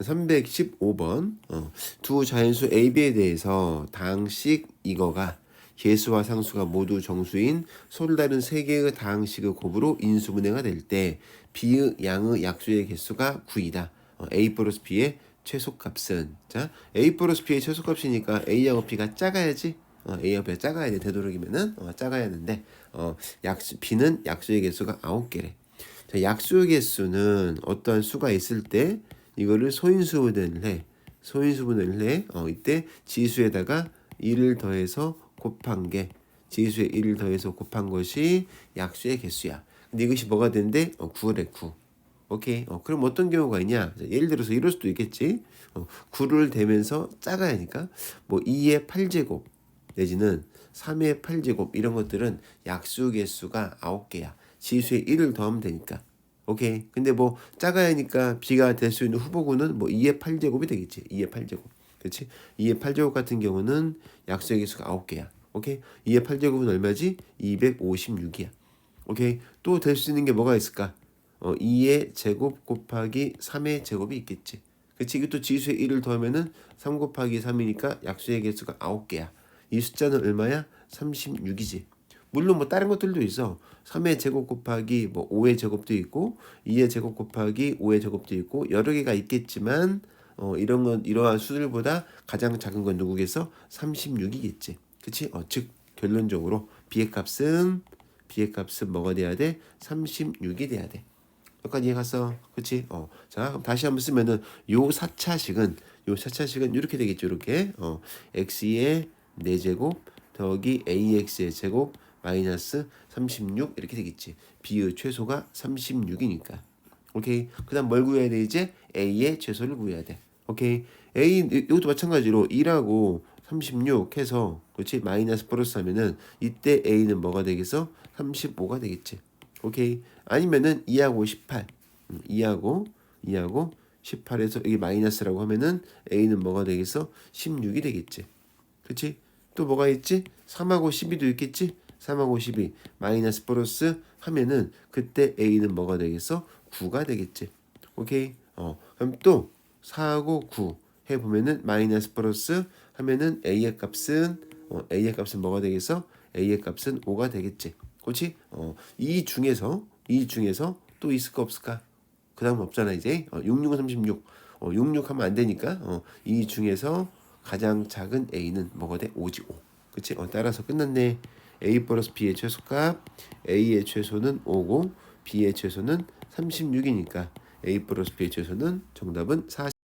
315번 어, 두 자연수 A, B에 대해서 다항식 이거가 개수와 상수가 모두 정수인 서로 다른 세 개의 다항식의 곱으로 인수분해가 될 때 B의 양의 약수의 개수가 9이다. 어, A 플러스 B의 최소값은 자 A 플러스 B의 최소값이니까 A하고 B가 작아야지 어, A하고 B가 작아야 돼 되도록이면은 어, 작아야 하는데 어, 약수 B는 약수의 개수가 9개래. 자, 약수의 개수는 어떠한 수가 있을 때 이거를 소인수분해를 해. 소인수분해를 해. 어, 이때 지수에다가 1을 더해서 곱한 게 지수에 1을 더해서 곱한 것이 약수의 개수야. 근데 이것이 뭐가 되는데? 어, 9래 9. 오케이. 어, 그럼 어떤 경우가 있냐? 자, 예를 들어서 이럴 수도 있겠지. 어, 9를 대면서 작아야 하니까 뭐 2의 8제곱 내지는 3의 8제곱 이런 것들은 약수 개수가 9개야. 지수에 1을 더하면 되니까. 오케이. 근데 뭐 작아야 하니까 B가 될 수 있는 후보군은 뭐 2의 8제곱이 되겠지. 2의 8제곱. 그렇지? 2의 8제곱 같은 경우는 약수의 개수가 9개야. 오케이? 2의 8제곱은 얼마지? 256이야. 오케이? 또 될 수 있는 게 뭐가 있을까? 어, 2의 제곱 곱하기 3의 제곱이 있겠지. 그치? 이것도 지수에 1을 더하면은 3 곱하기 3이니까 약수의 개수가 9개야. 이 숫자는 얼마야? 36이지. 물론 뭐 다른 것들도 있어. 3의 제곱 곱하기 뭐 5의 제곱도 있고 2의 제곱 곱하기 5의 제곱도 있고 여러 개가 있겠지만 어, 이런 건 이러한 수들보다 가장 작은 건 누구겠어? 36이겠지. 그치? 어, 즉 결론적으로 B의 값은 B의 값은 뭐가 돼야 돼? 36이 돼야 돼. 여기까지 이해 갔어? 그치? 어. 자, 그럼 다시 한번 쓰면은 요 4차식은 요 4차식은 이렇게 되겠죠. 이렇게. 어. x의 4제곱 더하기 ax의 제곱 마이너스 36 이렇게 되겠지. b의 최소가 36이니까. 오케이. 그 다음 뭘 구해야 돼 이제 a의 최소를 구해야 돼. 오케이. a 이것도 마찬가지로 2라고 36 해서 그렇지 마이너스 플러스 하면은 이때 a는 뭐가 되겠어? 35가 되겠지. 오케이. 아니면은 2하고 18. 음, 2하고 2하고 18에서 여기 마이너스라고 하면은 a는 뭐가 되겠어? 16이 되겠지. 그렇지? 또 뭐가 있지? 3하고 12도 있겠지? 3하고 12 마이너스 플러스 하면은 그때 a는 뭐가 되겠어? 9가 되겠지. 오케이? 어. 그럼 또 4하고 9 해 보면은 마이너스 플러스 하면은 a의 값은 어, a의 값은 뭐가 되겠어? a의 값은 5가 되겠지. 그렇지? 어. 이 중에서 이 중에서 또 있을 거 없을까? 그 다음 없잖아 이제. 어, 66은 36. 어, 66 하면 안 되니까 어, 이 중에서 가장 작은 a는 뭐가 돼? 5지 5. 그치? 어, 따라서 끝났네. A 플러스 b의 최소값 a의 최소는 5고 b의 최소는 36이니까 a 플러스 b의 최소는 정답은 40.